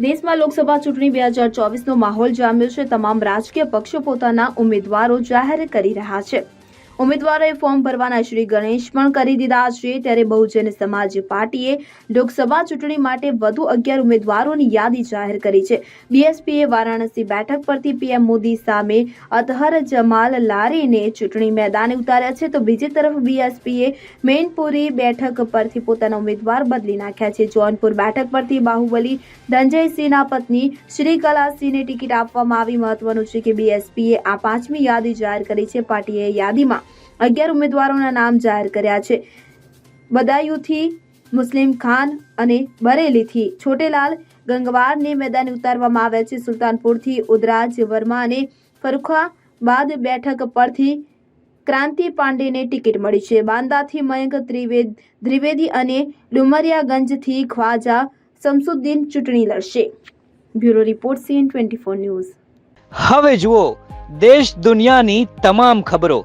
દેશમાં લોકસભા ચૂંટણી બે હજાર ચોવીસનો માહોલ જામ્યો છે. તમામ રાજકીય પક્ષો પોતાના ઉમેદવારો જાહેર કરી રહ્યા છે. ઉમેદવારોએ ફોર્મ ભરવાના શ્રી ગણેશ પણ કરી દીધા છે. ત્યારે બહુજન સમાજ પાર્ટીએ લોકસભા ચૂંટણી માટે વધુ અગિયાર ઉમેદવારોની યાદી જાહેર કરી છે. બીએસપીએ વારાણસી બેઠક પરથી પીએમ મોદી સામે અતહર જમાલ લારીને ચૂંટણી મેદાને ઉતાર્યા છે. તો બીજી તરફ બીએસપીએ મેનપુરી બેઠક પરથી પોતાના ઉમેદવાર બદલી નાખ્યા છે. જૌનપુર બેઠક પરથી બાહુબલી ધનજયસિંહના પત્ની શ્રીકલાસિંહને ટિકિટ આપવામાં આવી. મહત્વનું છે કે બીએસપીએ આ પાંચમી યાદી જાહેર કરી છે. પાર્ટીએ યાદીમાં અગિયાર ઉમેદવારોના નામ જાહેર કર્યા છે. બદાયુથી મુસ્લિમ ખાન અને બરેલીથી છોટેલાલ ગંગવારને મેદાને ઉતારવામાં આવ્યા છે. સુલતાનપુરથી ઉદરાજ વર્મા અને ફરુખાબાદ બેઠક પરથી ક્રાંતિ પાંડેને ટિકિટ મળી છે. બાંદાથી મયંક ત્રિવેદ દ્વિવેદી અને ડુમરિયાગંજથી ખ્વાજા શમસુદ્દીન ચૂંટણી લડશે. Bureau report CN twenty four news. હવે જુઓ, દેશ દુનિયાની તમામ ખબરો.